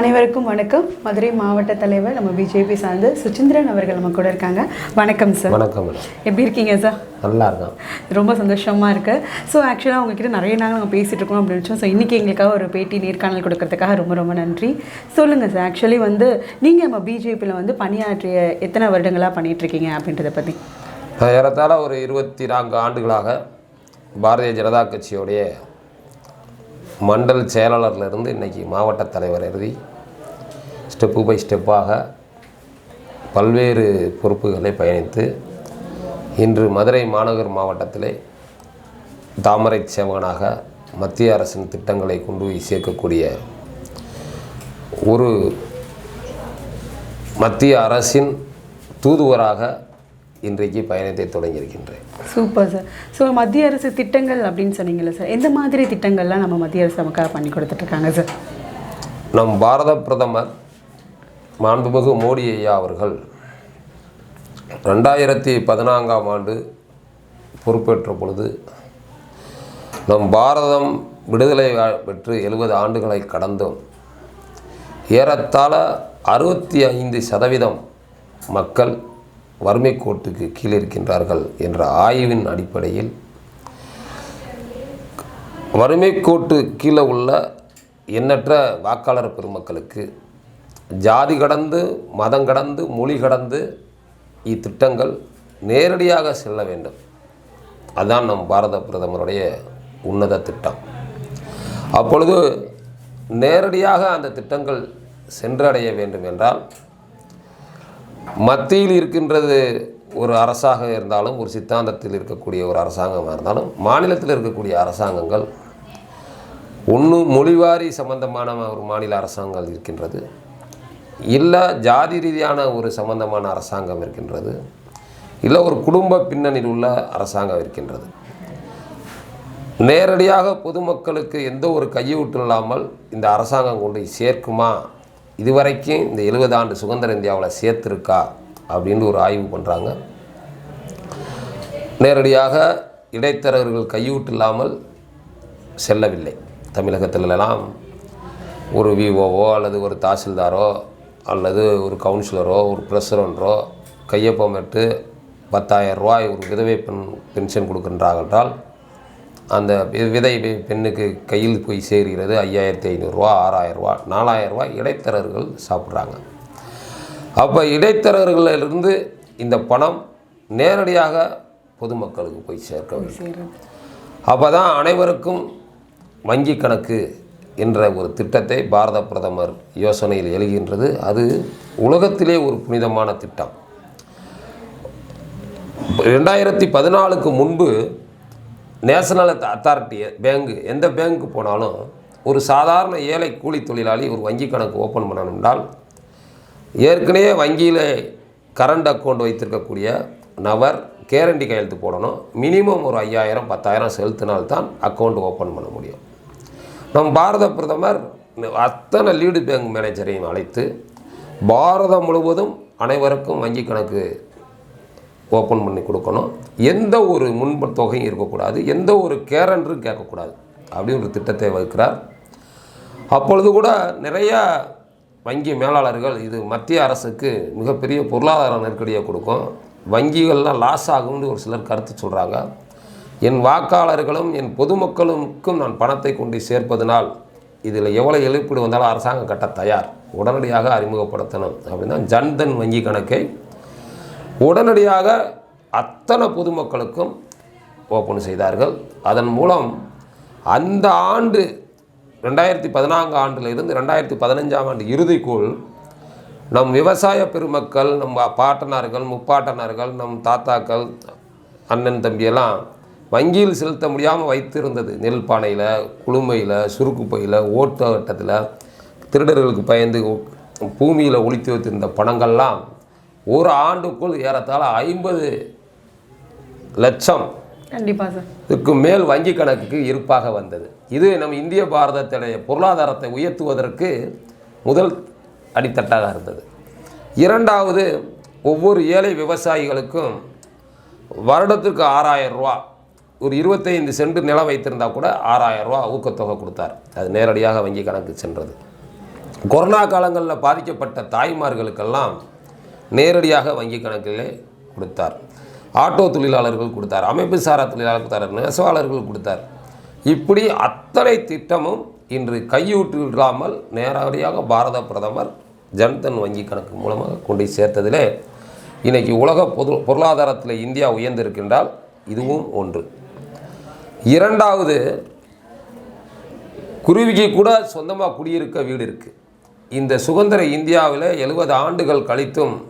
அனைவருக்கும் வணக்கம். மதுரை மாவட்ட தலைவர் நம்ம பிஜேபி சார்ந்து சுச்சந்திரன் அவர்கள் நம்ம கூட இருக்காங்க. வணக்கம் சார் வணக்கம் எப்படி இருக்கீங்க சார் நல்லா இருக்கேன் ரொம்ப சந்தோஷமாக இருக்கு. ஸோ ஆக்சுவலாக உங்ககிட்ட நிறைய நாள் நாங்கள் பேசிகிட்டு இருக்கோம் அப்படின்னு நினச்சோம். ஸோ இன்றைக்கி எங்களுக்காக ஒரு பேட்டி நேர்காணல் கொடுக்கறதுக்காக ரொம்ப ரொம்ப நன்றி. சொல்லுங்கள் சார் ஆக்சுவலி வந்து நீங்கள் நம்ம பிஜேபியில் வந்து பணியாற்றிய எத்தனை வருடங்களாக பண்ணிட்டு இருக்கீங்க அப்படின்றத பற்றி ஏறத்தாழ ஒரு இருபத்தி நான்கு ஆண்டுகளாக பாரதிய ஜனதா கட்சியோடைய மண்டல் செயலாளர்ல இருந்து இன்னைக்கு மாவட்ட தலைவர் எழுதி ஸ்டெப்பு பை ஸ்டெப்பாக பல்வேறு பொறுப்புகளை பயணித்து இன்று மதுரை மாநகர் மாவட்டத்திலே தாமரை சேவகனாக மத்திய அரசின் திட்டங்களை கொண்டு போய் சேர்க்கக்கூடிய ஒரு மத்திய அரசின் தூதுவராக இன்றைக்கு பயணத்தை தொடங்கியிருக்கின்றேன். Super sir. ஸோ மத்திய அரசு திட்டங்கள் அப்படின்னு சொன்னீங்கல்ல சார். எந்த மாதிரி திட்டங்கள்லாம் நம்ம மத்திய அரசு நமக்காக பண்ணி கொடுத்துட்ருக்காங்க சார்? நம் பாரத பிரதமர் மாண்புமிகு மோடி ஐயா அவர்கள் ரெண்டாயிரத்தி பதினான்காம் ஆண்டு பொறுப்பேற்ற பொழுது நம் பாரதம் விடுதலை பெற்று எழுபது ஆண்டுகளை கடந்தோம். ஏறத்தாழ அறுபத்தி ஐந்து சதவீதம் மக்கள் வறுமை கோட்டுக்கு கீழே இருக்கின்றார்கள் என்ற ஆய்வின் அடிப்படையில் வறுமை கோட்டு கீழே உள்ள எண்ணற்ற வாக்காளர் பெருமக்களுக்கு ஜாதி கடந்து மதம் கடந்து மொழி கடந்து இத்திட்டங்கள் நேரடியாக செல்ல வேண்டும். அதான் நம் பாரத பிரதமருடைய உன்னத திட்டம். அப்பொழுது நேரடியாக அந்த திட்டங்கள் சென்றடைய வேண்டும் என்றால் மத்தியில் இருக்கின்றது ஒரு அரசாக இருந்தாலும் ஒரு சித்தாந்தத்தில் இருக்கக்கூடிய ஒரு அரசாங்கமாக இருந்தாலும் மாநிலத்தில் இருக்கக்கூடிய அரசாங்கங்கள் ஒன்று மொழிவாரி சம்பந்தமான ஒரு மாநில அரசாங்கம் இருக்கின்றது. இல்லை ஜாதி ரீதியான ஒரு சம்பந்தமான அரசாங்கம் இருக்கின்றது இல்லை ஒரு குடும்ப பின்னணியில் உள்ள அரசாங்கம் இருக்கின்றது. நேரடியாக பொதுமக்களுக்கு எந்த ஒரு கையூட்டு இல்லாமல் இந்த அரசாங்கம் கொண்டு சேர்க்குமா? இதுவரைக்கும் இந்த எழுபது ஆண்டு சுதந்திர இந்தியாவில் சேர்த்துருக்கா? அப்படின்னு ஒரு ஆய்வு பண்ணுறாங்க நேரடியாக இடைத்தரகர்கள் கையூட்டு இல்லாமல் செல்லவில்லை. தமிழகத்திலெல்லாம் ஒரு விஓவோ அல்லது ஒரு தாசில்தாரோ அல்லது ஒரு கவுன்சிலரோ ஒரு பிரசிடென்ட்டோ கையொப்பமிட்டு பத்தாயிரம் ரூபாய் ஒரு விதவை பெண் பென்ஷன் கொடுக்கின்றார்கள் என்றால் அந்த விதை பெண்ணுக்கு கையில் போய் சேர்கிறது ஐயாயிரத்தி ஐநூறுரூவா ஆறாயிரரூவா நாலாயிரரூவா இடைத்தரகர்கள் சாப்பிட்றாங்க. அப்போ இடைத்தரகர்களிலிருந்து இந்த பணம் நேரடியாக பொதுமக்களுக்கு போய் சேர்க்க வேண்டும். அப்போ தான் அனைவருக்கும் வங்கி கணக்கு என்ற ஒரு திட்டத்தை பாரத பிரதமர் யோசனையில் எழுகின்றது. அது உலகத்திலே ஒரு புனிதமான திட்டம். ரெண்டாயிரத்தி பதினாலுக்கு முன்பு நேஷனல் அத்தாரிட்டி பேங்க் எந்த பேங்க்கு போனாலும் ஒரு சாதாரண ஏழை கூலி தொழிலாளி ஒரு வங்கி கணக்கு ஓப்பன் பண்ணணும் என்றால் ஏற்கனவே வங்கியில் கரண்ட் அக்கௌண்ட் வைத்திருக்கக்கூடிய நபர் கேரண்டி கையெழுத்து போடணும். மினிமம் ஒரு ஐயாயிரம் பத்தாயிரம் செலுத்தினால்தான் அக்கௌண்ட் ஓப்பன் பண்ண முடியும். நம் பாரத பிரதமர் அத்தனை லீடு பேங்க் மேனேஜரையும் அழைத்து பாரதம் முழுவதும் அனைவருக்கும் வங்கி கணக்கு ஓப்பன் பண்ணி கொடுக்கணும். எந்த ஒரு முன்ப தொகையும் இருக்கக்கூடாது. எந்த ஒரு கேரண்டரும் கேட்கக்கூடாது. அப்படி ஒரு திட்டத்தை வகுக்கிறார். அப்பொழுது கூட நிறையா வங்கி மேலாளர்கள் இது மத்திய அரசுக்கு மிகப்பெரிய பொருளாதார நெருக்கடியை கொடுக்கும். வங்கிகள்லாம் லாஸ் ஆகும்னு ஒரு சிலர் கருத்து சொல்கிறாங்க என் வாக்காளர்களும் என் பொதுமக்களுக்கும் நான் பணத்தை கொண்டு சேர்ப்பதனால் இதில் எவ்வளோ இழப்பீடு வந்தாலும் அரசாங்கம் கட்ட தயார். உடனடியாக அறிமுகப்படுத்தணும். அப்படின்னா ஜன்தன் வங்கி கணக்கை. உடனடியாக அத்தனை பொதுமக்களுக்கும் ஓப்பன் செய்தார்கள். அதன் மூலம் அந்த ஆண்டு ரெண்டாயிரத்தி பதினான்கு ஆண்டில் இருந்து ரெண்டாயிரத்தி பதினஞ்சாம் ஆண்டு இறுதிக்குள் நம் விவசாய பெருமக்கள் நம் பாட்டனார்கள் முப்பாட்டனார்கள் நம் தாத்தாக்கள் அண்ணன் தம்பியெல்லாம் வங்கியில் செலுத்த முடியாமல் வைத்திருந்தது. நெல் பானையில் குளுமையில் சுருக்கு பையில் ஓட்டத்தில் திருடர்களுக்கு பயந்து பூமியில் ஒளித்து வைத்திருந்த பணங்கள்லாம் ஒரு ஆண்டுக்குள் ஏறத்தாழ ஐம்பது லட்சம் கண்டிப்பாக சார். இதுக்கு மேல் வங்கி கணக்குக்கு இருப்பாக வந்தது. இது நம் இந்திய பாரதத்துடைய பொருளாதாரத்தை உயர்த்துவதற்கு முதல் அடித்தட்டாக இருந்தது. இரண்டாவது ஒவ்வொரு ஏழை விவசாயிகளுக்கும் வருடத்திற்கு ஆறாயிரம் ரூபா ஒரு இருபத்தைந்து சென்ட் நிலம் வைத்திருந்தால் கூட ஆறாயிரம் ரூபா ஊக்கத்தொகை கொடுத்தார். அது நேரடியாக வங்கி கணக்கு சென்றது. கொரோனா காலங்களில் பாதிக்கப்பட்ட தாய்மார்களுக்கெல்லாம் நேரடியாக வங்கி கணக்கிலே கொடுத்தார். ஆட்டோ தொழிலாளர்கள் கொடுத்தார் அமைப்பு சாரா தொழிலாளர்கள் கொடுத்தார் நெசவாளர்கள் கொடுத்தார். இப்படி அத்தனை திட்டமும் இன்று கையூற்று இல்லாமல் நேரடியாக பாரத பிரதமர் ஜன்தன் வங்கி கணக்கு மூலமாக கொண்டு சேர்த்ததிலே இன்றைக்கி உலக பொது பொருளாதாரத்தில் இந்தியா உயர்ந்திருக்கின்றால் இதுவும் ஒன்று. இரண்டாவது குருவிக்கு கூட சொந்தமாக குடியிருக்க வீடு இருக்குது இந்த சுதந்திர இந்தியாவில் எழுபது ஆண்டுகள் கழித்தும்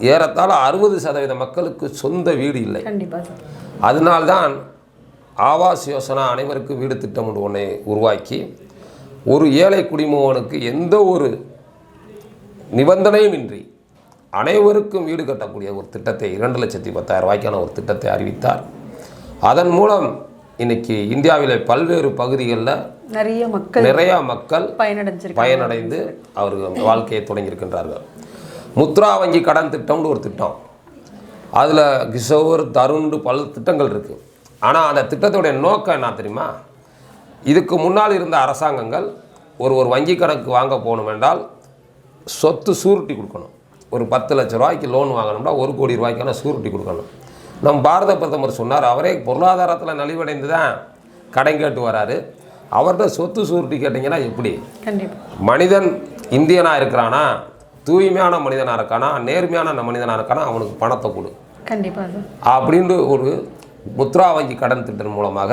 ஏறத்தாழ அறுபது சதவீத மக்களுக்கு சொந்த வீடு இல்லை. அதனால்தான் ஆவாஸ் யோசனா அனைவருக்கும் வீடு திட்டம் ஒன்றை உருவாக்கி ஒரு ஏழை குடிமகனுக்கு எந்த ஒரு நிபந்தனையும் இன்றி அனைவருக்கும் வீடு கட்டக்கூடிய ஒரு திட்டத்தை இரண்டு லட்சத்தி பத்தாயிரம் ரூபாய்க்கான ஒரு திட்டத்தை அறிவித்தார். அதன் மூலம் இன்னைக்கு இந்தியாவிலே பல்வேறு பகுதிகளில் நிறைய மக்கள் நிறையா மக்கள் பயனடைஞ்சிருக்காங்க. பயனடைந்து அவர்கள் வாழ்க்கையை தொடங்கியிருக்கின்றார்கள். முத்ரா வங்கி கடன் திட்டம்னு ஒரு திட்டம். அதில் கிஷோர் தருண்டு பல திட்டங்கள் இருக்குது ஆனால் அந்த திட்டத்துடைய நோக்கம் என்ன தெரியுமா? இதுக்கு முன்னால் இருந்த அரசாங்கங்கள் ஒரு ஒரு வங்கி கணக்கு வாங்க போகணும் என்றால் சொத்து சூரிட்டி கொடுக்கணும். ஒரு பத்து லட்ச ரூபாய்க்கு லோன் வாங்கணும்னா ஒரு கோடி ரூபாய்க்கான சூரிட்டி கொடுக்கணும். நம் பாரத பிரதமர் சொன்னார் அவரே பொருளாதாரத்தில் நலிவடைந்து தான் கடன் கேட்டு வராரு. அவர்கிட்ட சொத்து சூரிட்டி கேட்டிங்கன்னா எப்படி? மனிதன் இந்தியனாக இருக்கிறானா? தூய்மையான மனிதனாக இருக்கானா? நேர்மையான மனிதனாக இருக்கானா? அவனுக்கு பணத்தை கொடு. கண்டிப்பா சார். அப்படின்ட்டு ஒரு முத்ரா வங்கி கடன் திட்டம் மூலமாக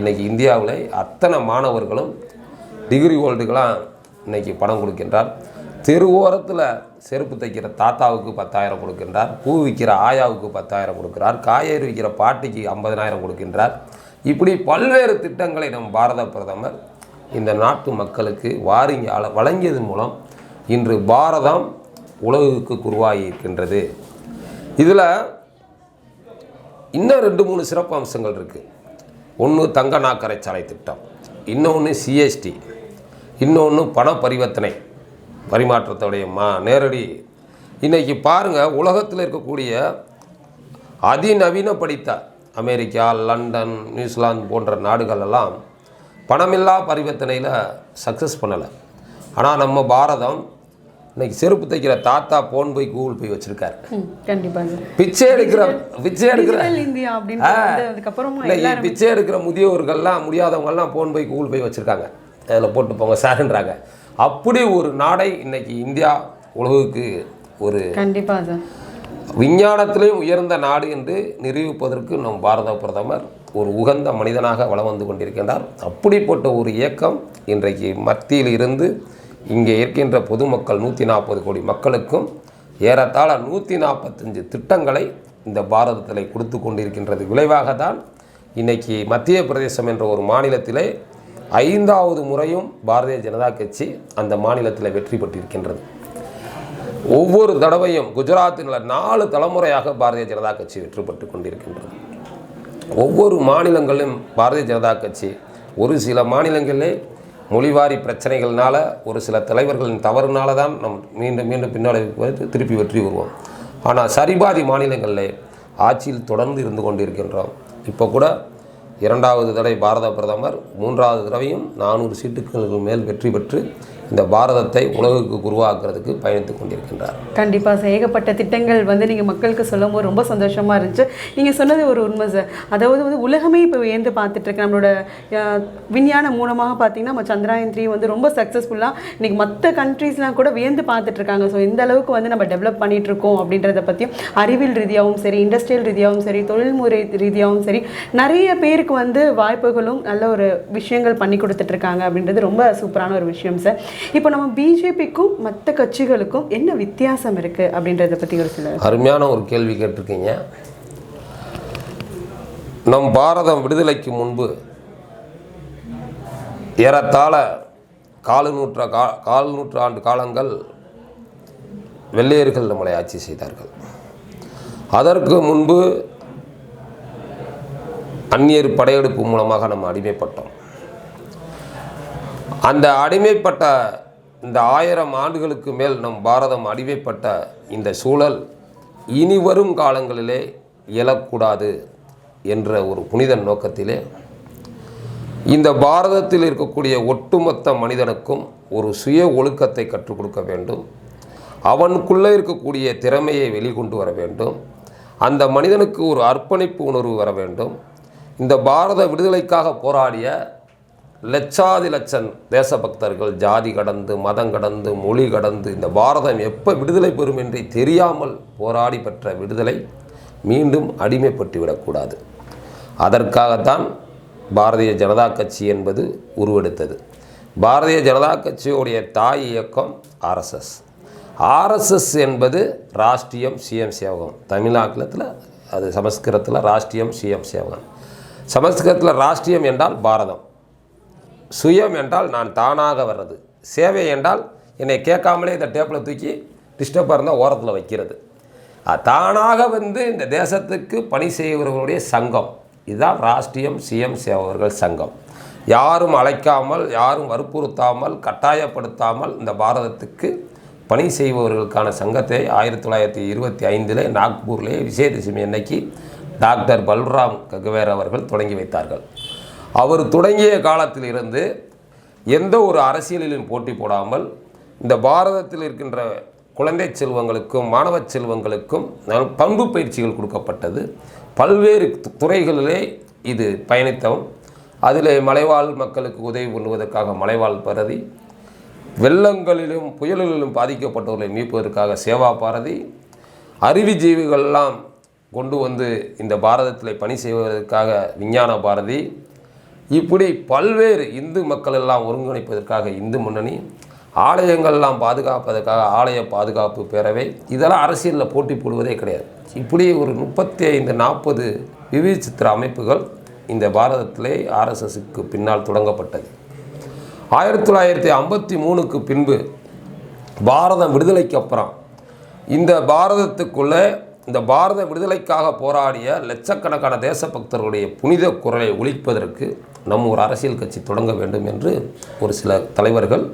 இன்றைக்கி இந்தியாவில் அத்தனை மாணவர்களும் டிகிரி ஹோல்டுகளாம் இன்னைக்கு பணம் கொடுக்கின்றார். தெருவோரத்தில் செருப்பு தைக்கிற தாத்தாவுக்கு பத்தாயிரம் கொடுக்கின்றார் பூ விற்கிற ஆயாவுக்கு பத்தாயிரம் கொடுக்கிறார் காய்கறி விற்கிற பாட்டிக்கு ஐம்பதனாயிரம் கொடுக்கின்றார். இப்படி பல்வேறு திட்டங்களை நம் பாரத பிரதமர் இந்த நாட்டு மக்களுக்கு வாரிங்க அள- வழங்கியதன் மூலம் இன்று பாரதம் உலகுக்கு குருவாகி இருக்கின்றது. இதில் இன்னும் ரெண்டு மூணு சிறப்பு அம்சங்கள் இருக்குது ஒன்று தங்க நாக்கரை சாலை திட்டம் இன்னொன்று சிஎஸ்டி இன்னொன்று பண பரிவர்த்தனை பரிமாற்றத்துடைய மா நேரடி. இன்னைக்கு பாருங்கள் உலகத்தில் இருக்கக்கூடிய அதிநவீன படித்த அமெரிக்கா லண்டன் நியூசிலாந்து போன்ற நாடுகள் எல்லாம் பணமில்லா பரிவர்த்தனையில் சக்ஸஸ் பண்ணலை. ஆனால் நம்ம பாரதம் இன்னைக்கு செருப்பு தைக்கிற தாத்தா போன் போய் கூகுள் போய் வச்சுருக்காரு. ம், கண்டிப்பா சார் பிச்சை எடுக்கிற பிச்சை எடுக்கிற. இந்தியா அப்படின்னு பிச்சை எடுக்கிற முதியோர்கள்லாம் முடியாதவங்கெல்லாம் ஃபோன் போய் கூகுள் போய் வச்சுருக்காங்க. அதில் போட்டு போங்க சார்ன்றாங்க அப்படி ஒரு நாடை இன்னைக்கு இந்தியா உலகுக்கு ஒரு கண்டிப்பா சார். விஞ்ஞானத்திலேயும் உயர்ந்த நாடு என்று நிரூபிப்பதற்கு நம் பாரத பிரதமர் ஒரு உகந்த மனிதனாக வலம் வந்து கொண்டிருக்கின்றார். அப்படிப்பட்ட ஒரு இயக்கம் இன்றைக்கு மத்தியில் இருந்து இங்கே இருக்கின்ற பொதுமக்கள் நூற்றி நாற்பது கோடி மக்களுக்கும் ஏறத்தாழ நூற்றி நாற்பத்தஞ்சு திட்டங்களை இந்த பாரதத்தில் கொடுத்து கொண்டிருக்கின்றது. விளைவாக தான் இன்னைக்கு மத்திய பிரதேசம் என்ற ஒரு மாநிலத்திலே ஐந்தாவது முறையும் பாரதிய ஜனதா கட்சி அந்த மாநிலத்தில் வெற்றி பெற்றிருக்கின்றது. ஒவ்வொரு தடவையும் குஜராத்தில் நாலு தலைமுறையாக பாரதிய ஜனதா கட்சி வெற்றி பெற்று கொண்டிருக்கின்றது. ஒவ்வொரு மாநிலங்களிலும் பாரதிய ஜனதா கட்சி ஒரு சில மாநிலங்களிலே மொழிவாரி பிரச்சனைகள்னால ஒரு சில தலைவர்களின் தவறுனால தான் நம் மீண்டும் மீண்டும் பின்னாடி திருப்பி வெற்றி வருவோம் ஆனால் சரிபாதி மாநிலங்களிலே ஆட்சியில் தொடர்ந்து இருந்து கொண்டிருக்கின்றோம். இப்போ கூட இரண்டாவது தடவை பாரத பிரதமர் மூன்றாவது தடவையும் நானூறு சீட்டுகளுக்கு மேல் வெற்றி பெற்று இந்த பாரதத்தை உலகுக்கு உருவாக்குறதுக்கு பயணித்து கொண்டிருக்கின்றார். கண்டிப்பாக சார். ஏகப்பட்ட திட்டங்கள் வந்து நீங்கள் மக்களுக்கு சொல்லும் போது ரொம்ப சந்தோஷமாக இருந்துச்சு. நீங்கள் சொன்னது ஒரு உண்மை சார். அதாவது வந்து உலகமே இப்போ வியந்து பார்த்துட்ருக்கு நம்மளோட விஞ்ஞானம் மூலமாக பார்த்தீங்கன்னா நம்ம சந்திராயன் த்ரீ வந்து ரொம்ப சக்ஸஸ்ஃபுல்லாக இன்றைக்கி மற்ற கண்ட்ரீஸ்லாம் கூட வியந்து பார்த்துட்ருக்காங்க ஸோ இந்த அளவுக்கு வந்து நம்ம டெவலப் பண்ணிகிட்ருக்கோம் இருக்கோம் அப்படின்றத பற்றியும் அறிவியல் ரீதியாகவும் சரி இண்டஸ்ட்ரியல் ரீதியாகவும் சரி தொழில்முறை ரீதியாகவும் சரி நிறைய பேருக்கு வந்து வாய்ப்புகளும் நல்ல ஒரு விஷயங்கள் பண்ணி கொடுத்துட்ருக்காங்க அப்படின்றது ரொம்ப சூப்பரான ஒரு விஷயம் சார். இப்போ நம்ம பிஜேபிக்கும் மற்ற கட்சிகளுக்கும் என்ன வித்தியாசம் இருக்குது அப்படின்றத பற்றி ஒரு சில அருமையான ஒரு கேள்வி கேட்டிருக்கீங்க. நம் பாரதம் விடுதலைக்கு முன்பு ஏறத்தாழ கால நூற்ற கா கால் நூற்றாண்டு காலங்கள் வெள்ளையர்கள் நம்மளை ஆட்சி செய்தார்கள். அதற்கு முன்பு அந்நியர் படையெடுப்பு மூலமாக நம்ம அடிமைப்பட்டோம். அந்த அடிமைப்பட்ட இந்த ஆயிரம் ஆண்டுகளுக்கு மேல் நம் பாரதம் அடிமைப்பட்ட இந்த சூழல் இனி வரும் காலங்களிலே இயலக்கூடாது என்ற ஒரு புனித நோக்கத்திலே இந்த பாரதத்தில் இருக்கக்கூடிய ஒட்டுமொத்த மனிதனுக்கும் ஒரு சுய ஒழுக்கத்தை கற்றுக் கொடுக்க வேண்டும். அவனுக்குள்ளே இருக்கக்கூடிய திறமையை வெளிக்கொண்டு வர வேண்டும். அந்த மனிதனுக்கு ஒரு அர்ப்பணிப்பு உணர்வு வர வேண்டும். இந்த பாரத விடுதலைக்காக போராடிய லட்சாதி லட்சம் தேசபக்தர்கள் ஜாதி கடந்து மதம் கடந்து மொழி கடந்து இந்த பாரதம் எப்போ விடுதலை பெறும் என்று தெரியாமல் போராடி பெற்ற விடுதலை மீண்டும் அடிமைப்பட்டு விடக்கூடாது. அதற்காகத்தான் பாரதிய ஜனதா கட்சி என்பது உருவெடுத்தது. பாரதிய ஜனதா கட்சியுடைய தாய் இயக்கம் ஆர்எஸ்எஸ் ஆர்எஸ்எஸ் என்பது ராஷ்டிரியம் சிஎம் சேவகம். தமிழ்நாட்டில் அது சமஸ்கிருதத்தில் ராஷ்டிரியம் சிஎம் சேவகம். சமஸ்கிருதத்தில் ராஷ்டிரியம் என்றால் பாரதம். சுயம் என்றால் நான் தானாக வர்றது. சேவை என்றால் என்னை கேட்காமலே இந்த டேப்பில் தூக்கி டிஸ்டர்பாக இருந்தால் ஓரத்தில் வைக்கிறது. தானாக வந்து இந்த தேசத்துக்கு பணி செய்கிறவர்களுடைய சங்கம். இதுதான் ராஷ்டிரியம் சிஎம் சேவகர்கள் சங்கம். யாரும் அழைக்காமல் யாரும் வற்புறுத்தாமல் கட்டாயப்படுத்தாமல் இந்த பாரதத்துக்கு பணி செய்பவர்களுக்கான சங்கத்தை ஆயிரத்தி தொள்ளாயிரத்தி இருபத்தி ஐந்தில் நாக்பூர்லேயே விஜயதசமி அன்னைக்கு டாக்டர் பல்ராம் ககுவேர் அவர்கள் தொடங்கி வைத்தார்கள். அவர் தொடங்கிய காலத்தில் இருந்து எந்த ஒரு அரசியலிலும் போட்டி போடாமல் இந்த பாரதத்தில் இருக்கின்ற குழந்தை செல்வங்களுக்கும் மாணவ செல்வங்களுக்கும் நல்- பண்பு பயிற்சிகள் கொடுக்கப்பட்டது. பல்வேறு துறைகளிலே இது பயணித்தவும். அதில் மலைவாழ் மக்களுக்கு உதவி பண்ணுவதற்காக மலைவாழ் பரதி வெள்ளங்களிலும் புயல்களிலும் பாதிக்கப்பட்டவர்களை மீட்பதற்காக சேவா பாரதி அருவி ஜீவிகள்லாம் கொண்டு வந்து இந்த பாரதத்தில் பணி செய்வதற்காக விஞ்ஞான பாரதி இப்படி பல்வேறு இந்து மக்கள் எல்லாம் ஒருங்கிணைப்பதற்காக இந்து முன்னணி ஆலயங்கள்லாம் பாதுகாப்பதற்காக ஆலய பாதுகாப்பு பேரவை இதெல்லாம் அரசியலில் போட்டி போடுவதே கிடையாது. இப்படி ஒரு முப்பத்தி ஐந்து நாற்பது விவிசித்திர அமைப்புகள் இந்த பாரதத்திலே ஆர்எஸ்எஸுக்கு பின்னால் தொடங்கப்பட்டது. ஆயிரத்தி தொள்ளாயிரத்தி ஐம்பத்தி மூணுக்கு பின்பு பாரதம் விடுதலைக்கு அப்புறம் இந்த பாரதத்துக்குள்ளே இந்த பாரத விடுதலைக்காக போராடிய லட்சக்கணக்கான தேசபக்தர்களுடைய புனித குரலை ஒழிப்பதற்கு நம் ஒரு அரசியல் கட்சி தொடங்க வேண்டும் என்று ஒரு சில தலைவர்கள்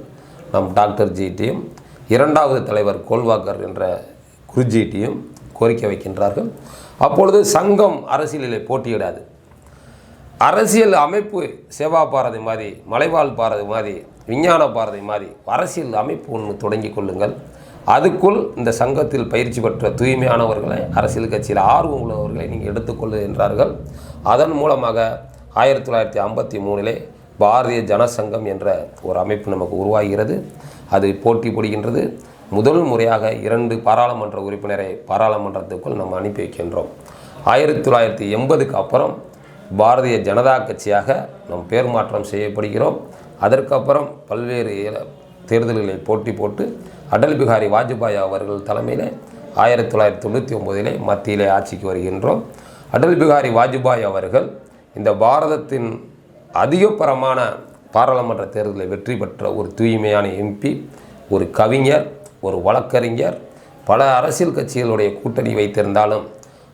நம் டாக்டர் ஜிடியும் இரண்டாவது தலைவர் கோல்வாக்கர் என்ற குருஜிடியும் கோரிக்கை வைக்கின்றார்கள். அப்பொழுது சங்கம் அரசியலிலே போட்டியிடாது. அரசியல் அமைப்பு சேவா பாரதி மாதிரி மலைவாழ் பாரதி மாதிரி விஞ்ஞான பாரதி மாதிரி அரசியல் அமைப்பு ஒன்று தொடங்கி கொள்ளுங்கள். அதுக்குள் இந்த சங்கத்தில் பயிற்சி பெற்ற தூய்மையானவர்களை அரசியல் கட்சியில் ஆர்வம் உள்ளவர்களை நீங்கள் எடுத்துக்கொள்ளு என்றார்கள். அதன் மூலமாக ஆயிரத்தி தொள்ளாயிரத்தி ஐம்பத்தி மூணிலே பாரதிய ஜனசங்கம் என்ற ஒரு அமைப்பு நமக்கு உருவாகிறது. அது போட்டி போடுகின்றது. முதல் முறையாக இரண்டு பாராளுமன்ற உறுப்பினரை பாராளுமன்றத்துக்குள் நம்ம அனுப்பி வைக்கின்றோம். ஆயிரத்தி தொள்ளாயிரத்தி எண்பதுக்கு அப்புறம் பாரதிய ஜனதா கட்சியாக நம் பேர் மாற்றம் செய்யப்படுகிறோம். அதற்கப்புறம் பல்வேறு தேர்தல்களை போட்டி போட்டு அடல் பிகாரி வாஜ்பாய் அவர்கள் தலைமையில் ஆயிரத்தி தொள்ளாயிரத்தி தொண்ணூற்றி ஒம்போதிலே மத்தியிலே ஆட்சிக்கு வருகின்றோம். அடல் பிகாரி வாஜ்பாய் அவர்கள் இந்த பாரதத்தின் அதிகப்பரமான பாராளுமன்ற தேர்தலில் வெற்றி பெற்ற ஒரு தூய்மையான எம்பி ஒரு கவிஞர் ஒரு வழக்கறிஞர் பல அரசியல் கட்சிகளுடைய கூட்டணி வைத்திருந்தாலும்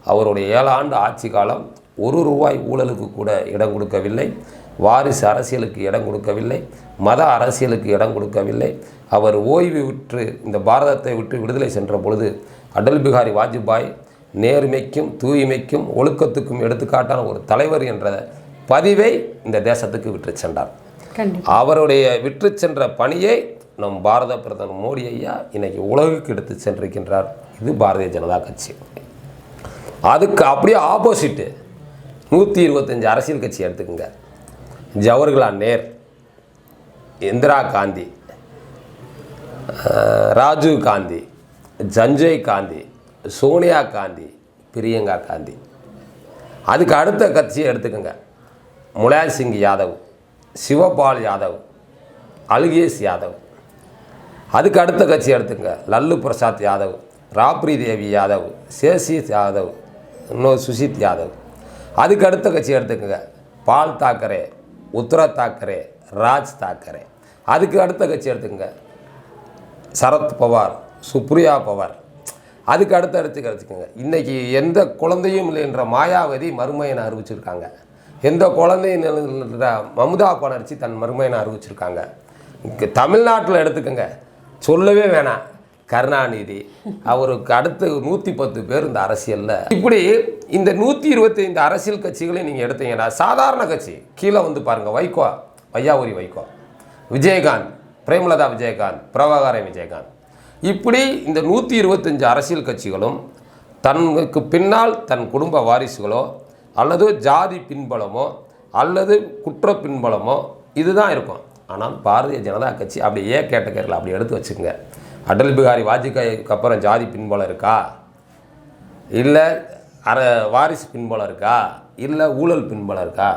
அவருடைய ஏழு ஆண்டு ஆட்சி காலம் ஒரு ரூபாய் ஊழலுக்கு கூட இடம் கொடுக்கவில்லை. வாரிசு அரசியலுக்கு இடம் கொடுக்கவில்லை. மத அரசியலுக்கு இடம் கொடுக்கவில்லை. அவர் ஓய்வு விற்று இந்த பாரதத்தை விட்டு விடுதலை சென்ற பொழுது அடல் பிகாரி வாஜ்பாய் நேர்மைக்கும் தூய்மைக்கும் ஒழுக்கத்துக்கும் எடுத்துக்காட்டான ஒரு தலைவர் என்ற பதிவை இந்த தேசத்துக்கு விட்டு சென்றார். அவருடைய விற்று சென்ற பணியை நம் பாரத பிரதமர் மோடி ஐயா இன்னைக்கு உலகுக்கு எடுத்து சென்றிருக்கின்றார். இது பாரதிய ஜனதா கட்சி. அதுக்கு அப்படியே ஆப்போசிட்டு நூற்றி இருபத்தஞ்சி அரசியல் கட்சி எடுத்துக்கோங்க. ஜவஹர்லால் நேர் இந்திரா காந்தி ராஜீவ் காந்தி சஞ்சய் காந்தி சோனியா காந்தி பிரியங்கா காந்தி. அதுக்கு அடுத்த கட்சியை எடுத்துக்கோங்க. முலாயம் சிங் யாதவ் சிவபால் யாதவ் அல்கேஷ் யாதவ். அதுக்கு அடுத்த கட்சி எடுத்துங்க லல்லு பிரசாத் யாதவ் ராப்ரி தேவி யாதவ் சேஷித் யாதவ் இன்னொரு சுஷித் யாதவ். அதுக்கு அடுத்த கட்சி எடுத்துக்கோங்க. பால் தாக்கரே உத்தர தாக்கரே ராஜ் தாக்கரே. அதுக்கு அடுத்த கட்சி எடுத்துக்கோங்க. சரத் பவார் சுப்ரியா பவார். அதுக்கு அடுத்த அடுத்து கிடச்சிக்கோங்க இன்றைக்கி எந்த குழந்தையும் இல்லைன்ற மாயாவதி மறுமையனை அறிவிச்சிருக்காங்க. எந்த குழந்தையும் இல்லைன்ற மமுதா பானர்ஜி தன் மருமையனை அறிவிச்சிருக்காங்க. இங்கே தமிழ்நாட்டில் எடுத்துக்கோங்க. சொல்லவே வேணாம். கருணாநிதி அவருக்கு அடுத்து நூற்றி பத்து பேர் இந்த அரசியலில். இப்படி இந்த நூற்றி இருபத்தைந்து அரசியல் கட்சிகளையும் நீங்கள் எடுத்தீங்கன்னா சாதாரண கட்சி கீழே வந்து பாருங்கள் வைகோ வையாபுரி வைகோ. விஜயகாந்த் பிரேமலதா விஜயகாந்த் பிரபாகரன் விஜயகாந்த். இப்படி இந்த நூற்றி இருபத்தஞ்சு அரசியல் கட்சிகளும் தனக்கு பின்னால் தன் குடும்ப வாரிசுகளோ அல்லது ஜாதி பின்பலமோ அல்லது குற்ற பின்பலமோ இதுதான் இருக்கும். ஆனால் பாரதிய ஜனதா கட்சி அப்படி ஏ கேட்டகரியில் அப்படி எடுத்து வச்சுக்கோங்க. அடல் பிகாரி வாஜ்பாய்க்கு அப்புறம் ஜாதி பின்பலம் இருக்கா? இல்லை அர வாரிசு பின்பலம் இருக்கா? இல்லை ஊழல் பின்பலம் இருக்கா?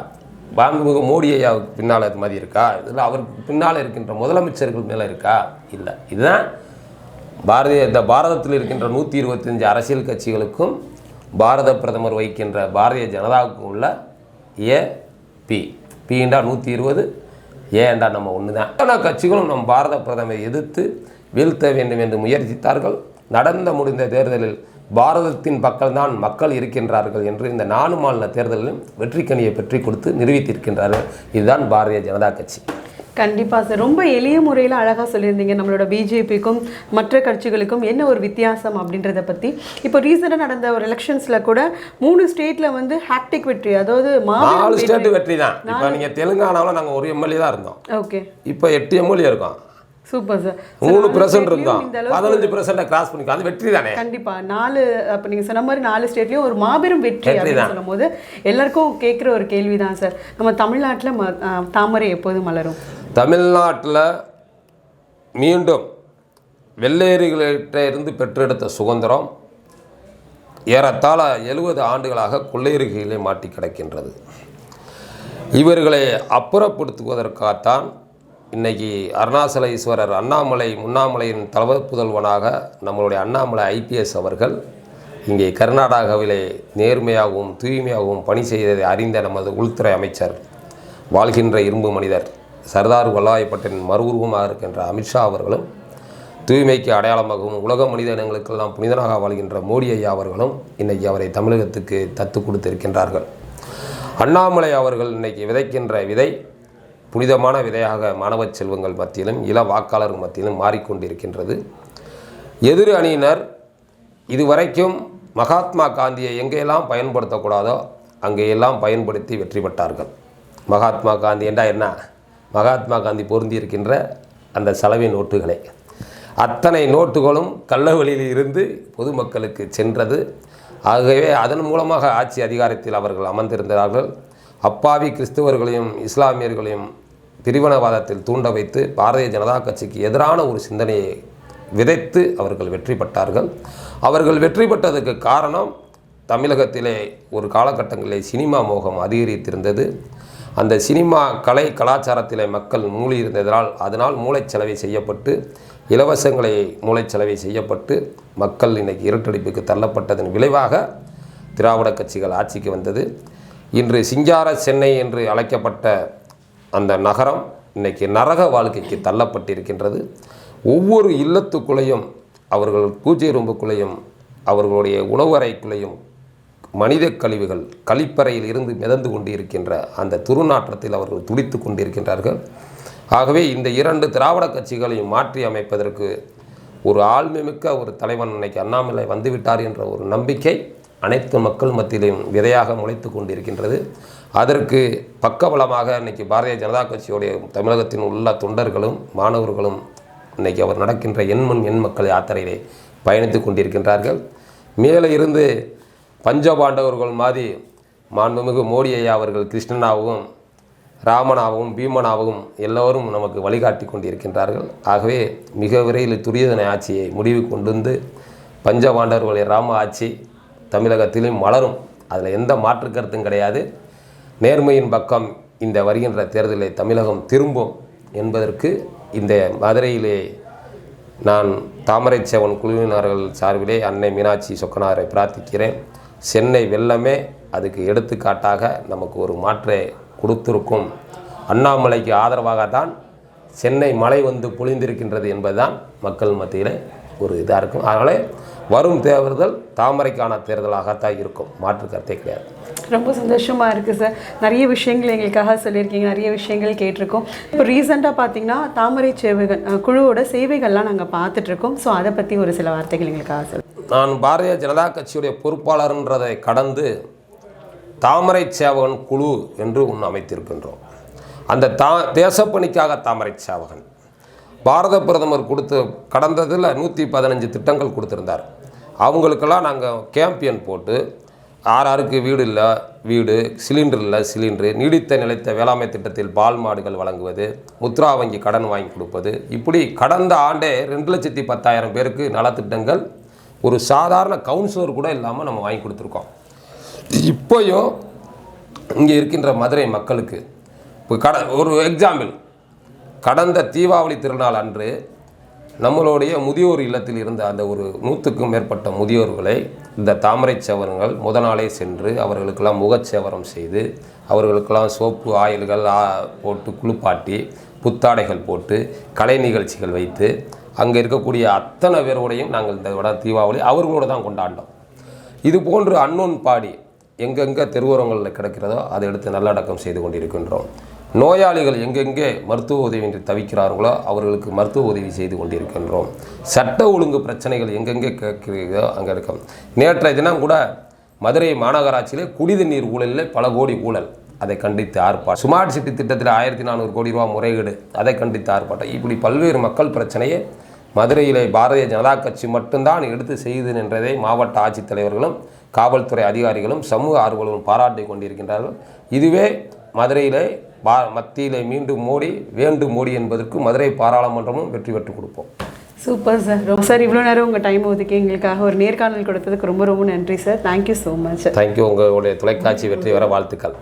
மாண்புமிகு மோடி ஐயாவுக்கு பின்னால் அது மாதிரி இருக்கா? இல்லை அவருக்கு பின்னால் இருக்கின்ற முதலமைச்சர்கள் மேலே இருக்கா? இல்லை. இதுதான் பாரதிய இந்த பாரதத்தில் இருக்கின்ற நூற்றி இருபத்தஞ்சு அரசியல் கட்சிகளுக்கும் பாரத பிரதமர் வைக்கின்ற பாரதிய ஜனதாவுக்கும் உள்ள ஏ பி. பிண்டா நூற்றி இருபது ஏண்டா நம்ம ஒன்று தான் எல்லா கட்சிகளும் நம் பாரத பிரதமரை எதிர்த்து வீழ்த்த வேண்டும் என்று முயற்சித்தார்கள். நடந்த முடிந்த தேர்தலில் பாரதத்தின் பக்கம்தான் மக்கள் இருக்கின்றார்கள் என்று இந்த நாலு மாநில தேர்தலிலும் வெற்றிக்கனியை பெற்றுக் கொடுத்து நிரூபித்திருக்கின்றார்கள். இதுதான் பாரதிய ஜனதா கட்சி. கண்டிப்பாக சார். ரொம்ப எளிய முறையில் அழகாக சொல்லியிருந்தீங்க நம்மளோட பிஜேபிக்கும் மற்ற கட்சிகளுக்கும் என்ன ஒரு வித்தியாசம் அப்படின்றத பற்றி இப்போ ரீசெண்டாக நடந்த ஒரு எலெக்ஷன்ஸில் கூட மூணு ஸ்டேட்டில் வந்து ஹாக்டிக் வெற்றி அதாவது நாலு ஸ்டேட்டு வெற்றி தான். இப்போ நீங்கள் தெலுங்கானாவில் நாங்கள் ஒரு எம்எல்ஏ தான் இருந்தோம். ஓகே இப்போ எட்டு எம்எல்ஏ இருக்கோம். சூப்பர் சார் மூணு பெர்சன்ட் இருந்தோம். பதினஞ்சு பெர்சென்ட்டை கிராஸ் பண்ணிக்கோ அது வெற்றி தானே? கண்டிப்பா. நாலு அப்ப நீங்க சொன்ன மாதிரி நாலு ஸ்டேட்லயும் ஒரு மாபெரும் வெற்றி அப்படின்னு சொல்லும்போது எல்லாருக்கும் கேட்குற ஒரு கேள்விதான் சார் நம்ம தமிழ்நாட்டுல தாமரை எப்போது மலரும்? தமிழ்நாட்டில் மீண்டும் வெள்ளையர்களிட்ட இருந்து பெற்றெடுத்த சுதந்திரம் ஏறத்தாழ எழுபது ஆண்டுகளாக கொள்ளையர்களிலே மாட்டி கிடக்கின்றது. இவர்களை அப்புறப்படுத்துவதற்காகத்தான் இன்னைக்கு அருணாசல ஈஸ்வரர் அண்ணாமலை முன்னாமலையின் தலைவர் புதல்வனாக நம்மளுடைய அண்ணாமலை ஐபிஎஸ் அவர்கள் இங்கே கர்நாடகாவிலே நேர்மையாகவும் தூய்மையாகவும் பணி செய்ததை அறிந்த நமது உள்துறை அமைச்சர் வாழ்கின்ற இரும்பு மனிதர். சர்தார் வல்லபாய் பட்டேலின் மறு உருவமாக இருக்கின்ற அமித்ஷா அவர்களும் தூய்மைக்கு அடையாளமாகவும் உலக மனித இனங்களுக்கெல்லாம் புனிதனாக வாழ்கின்ற மோடி ஐயா அவர்களும் இன்றைக்கி அவரை தமிழகத்துக்கு தத்து கொடுத்திருக்கின்றார்கள். அண்ணாமலை அவர்கள் இன்றைக்கி விதைக்கின்ற விதை புனிதமான விதையாக மாணவ செல்வங்கள் மத்தியிலும் இள வாக்காளர்கள் மத்தியிலும் மாறிக்கொண்டிருக்கின்றது. எதிர் அணியினர் இதுவரைக்கும் மகாத்மா காந்தியை எங்கெல்லாம் பயன்படுத்தக்கூடாதோ அங்கேயெல்லாம் பயன்படுத்தி வெற்றி பெற்றார்கள். மகாத்மா காந்தி என்றால் என்ன? மகாத்மா காந்தி பொருந்தியிருக்கின்ற அந்த சலவை நோட்டுகளை. அத்தனை நோட்டுகளும் கள்ளவழியில் இருந்து பொதுமக்களுக்கு சென்றது. ஆகவே அதன் மூலமாக ஆட்சி அதிகாரத்தில் அவர்கள் அமர்ந்திருந்தார்கள். அப்பாவி கிறிஸ்தவர்களையும் இஸ்லாமியர்களையும் பிரிவினவாதத்தில் தூண்ட வைத்து பாரதிய ஜனதா கட்சிக்கு எதிரான ஒரு சிந்தனையை விதைத்து அவர்கள் வெற்றி பெற்றார்கள். அவர்கள் வெற்றி பெற்றதுக்கு காரணம் தமிழகத்திலே ஒரு காலகட்டங்களிலே சினிமா மோகம் அதிகரித்திருந்தது. அந்த சினிமா கலை கலாச்சாரத்திலே மக்கள் மூழ்கி இருந்ததனால் அதனால் மூளைச்சலவை செய்யப்பட்டு இலவசங்களை மூளைச்சலவை செய்யப்பட்டு மக்கள் இன்றைக்கி இருட்டடிப்புக்கு தள்ளப்பட்டதன் விளைவாக திராவிட கட்சிகள் ஆட்சிக்கு வந்தது. இன்று சிங்கார சென்னை என்று அழைக்கப்பட்ட அந்த நகரம் இன்னைக்கு நரக வாழ்க்கைக்கு தள்ளப்பட்டிருக்கின்றது. ஒவ்வொரு இல்லத்துக்குள்ளேயும் அவர்கள் பூஜை ரூம்புக்குள்ளேயும் அவர்களுடைய உணவறைக்குள்ளேயும் மனித கழிவுகள் கழிப்பறையில் இருந்து மிதந்து கொண்டிருக்கின்ற அந்த துருநாற்றத்தில் அவர்கள் துடித்து கொண்டிருக்கின்றார்கள். ஆகவே இந்த இரண்டு திராவிட கட்சிகளையும் மாற்றி அமைப்பதற்கு ஒரு ஆழ்மைமிக்க ஒரு தலைவன் இன்னைக்கு அண்ணாமலை வந்துவிட்டார் என்ற ஒரு நம்பிக்கை அனைத்து மக்கள் மத்தியிலும் விதையாக முளைத்து கொண்டிருக்கின்றது. அதற்கு பக்கபலமாக இன்னைக்கு பாரதிய ஜனதா கட்சியுடைய தமிழகத்தின் உள்ள தொண்டர்களும் மாணவர்களும் இன்னைக்கு அவர் நடக்கின்ற எண்மண் எண் மக்கள் யாத்திரையிலே பயணித்து கொண்டிருக்கின்றார்கள். மேலே இருந்து பஞ்சபாண்டவர்கள் மாதிரி மாண்புமிகு மோடி ஐயா அவர்கள் கிருஷ்ணனாகவும் ராமனாகவும் பீமனாகவும் எல்லோரும் நமக்கு வழிகாட்டி கொண்டிருக்கின்றார்கள். ஆகவே மிக விரைவில் துரியோதன ஆட்சியை முடிவு கொண்டு வந்து பஞ்சபாண்டவர்களுடைய ராம ஆட்சி தமிழகத்திலும் மலரும். அதில் எந்த மாற்று கருத்தும் கிடையாது. நேர்மையின் பக்கம் இந்த வருகின்ற தேர்தலை தமிழகம் திரும்பும் என்பதற்கு இந்த மதுரையிலே நான் தாமரை சேவன் குழுவினர்கள் சார்பிலே அன்னை மீனாட்சி சொக்கனாரை பிரார்த்திக்கிறேன். சென்னை வெள்ளமே அதுக்கு எடுத்துக்காட்டாக நமக்கு ஒரு மாற்றை கொடுத்திருக்கும். அண்ணாமலைக்கு ஆதரவாக தான் சென்னை மழை வந்து பொழிந்திருக்கின்றது என்பதுதான் மக்கள் மத்தியில் ஒரு இதாக இருக்கும். அதனால் வரும் தேர்தல் தாமரைக்கான தேர்தலாகத்தான் இருக்கும். மாற்று கருத்தே கிடையாது. ரொம்ப சந்தோஷமாக இருக்குது சார். நிறைய விஷயங்கள் எங்களுக்காக சொல்லியிருக்கீங்க. நிறைய விஷயங்கள் கேட்டிருக்கோம். இப்போ ரீசெண்டாக பார்த்தீங்கன்னா தாமரை சேவைகள் குழுவோட சேவைகள்லாம் நாங்கள் பார்த்துட்ருக்கோம் ஸோ அதை பற்றி ஒரு சில வார்த்தைகள் எங்களுக்காக சொல்லு நான் பாரதிய ஜனதா கட்சியுடைய பொறுப்பாளர்ன்றதை கடந்து தாமரை சேவகன் குழு என்று ஒன்று அமைத்திருக்கின்றோம். அந்த தா தேசப்பணிக்காக தாமரை சேவகன். பாரத பிரதமர் கொடுத்து கடந்ததில் நூற்றி பதினஞ்சு திட்டங்கள் கொடுத்துருந்தார். அவங்களுக்கெல்லாம் நாங்கள் கேம்பியன் போட்டு ஆறாருக்கு வீடு இல்லை வீடு சிலிண்டர் இல்லை சிலிண்டரு நீடித்த நிலைத்த வேளாண்மை திட்டத்தில் பால் மாடுகள் வழங்குவது முத்ரா வங்கி கடன் வாங்கி கொடுப்பது இப்படி கடந்த ஆண்டே ரெண்டு லட்சத்தி பத்தாயிரம் பேருக்கு நலத்திட்டங்கள் ஒரு சாதாரண கவுன்சிலர் கூட இல்லாமல் நம்ம வாங்கி கொடுத்துருக்கோம். இப்போயும் இங்கே இருக்கின்ற மதுரை மக்களுக்கு இப்போ கட ஒரு எக்ஸாம்பிள் கடந்த தீபாவளி திருநாள் அன்று நம்மளுடைய முதியோர் இல்லத்தில் இருந்த அந்த ஒரு நூற்றுக்கும் மேற்பட்ட முதியோர்களை இந்த தாமரை சேவரங்கள் முத நாளே சென்று அவர்களுக்கெல்லாம் முகச்சேவரம் செய்து அவர்களுக்கெல்லாம் சோப்பு ஆயில்கள் போட்டு குளிப்பாட்டி புத்தாடைகள் போட்டு கலை நிகழ்ச்சிகள் வைத்து அங்கே இருக்கக்கூடிய அத்தனை பேரோடையும் நாங்கள் இந்த விட தீபாவளி அவர்களோட தான் கொண்டாண்டோம். இது போன்று அன்னோன் பாடி எங்கெங்கே தெருவோரங்களில் கிடக்கிறதோ அதை எடுத்து நல்லடக்கம் செய்து கொண்டிருக்கின்றோம். நோயாளிகள் எங்கெங்கே மருத்துவ உதவியின்றி தவிக்கிறார்களோ அவர்களுக்கு மருத்துவ உதவி செய்து கொண்டிருக்கின்றோம். சட்ட ஒழுங்கு பிரச்சனைகள் எங்கெங்கே கேட்கிறதோ அங்கே இருக்கும். நேற்றைய தினம் கூட மதுரை மாநகராட்சியிலே குடித ஊழலில் பல கோடி ஊழல். அதை கண்டித்து ஆர்ப்பாட்டம். ஸ்மார்ட் சிட்டி திட்டத்தில் ஆயிரத்தி நானூறு கோடி ரூபா முறைகேடு. அதை கண்டித்து ஆர்ப்பாட்டம். இப்படி பல்வேறு மக்கள் பிரச்சனையை மதுரையிலே பாரதிய ஜனதா கட்சி மட்டும்தான் எடுத்து செய்து நின்றதை மாவட்ட ஆட்சித்தலைவர்களும் காவல்துறை அதிகாரிகளும் சமூக ஆர்வலர்களும் பாராட்டி கொண்டிருக்கின்றார்கள். இதுவே மதுரையிலே பா மத்தியிலே மீண்டும் மோடி வேண்டும் மோடி என்பதற்கு மதுரை பாராளுமன்றமும் வெற்றி பெற்று கொடுப்போம். Super sir. ரொம்ப சார் இவ்வளோ நேரம் உங்கள் டைம் ஒதுக்கி எங்களுக்காக ஒரு நேர்காணல் கொடுத்ததுக்கு ரொம்ப ரொம்ப நன்றி sir. Thank you so much thank you உங்களுடைய தொலைக்காட்சி வெற்றி வர வாழ்த்துக்கள்.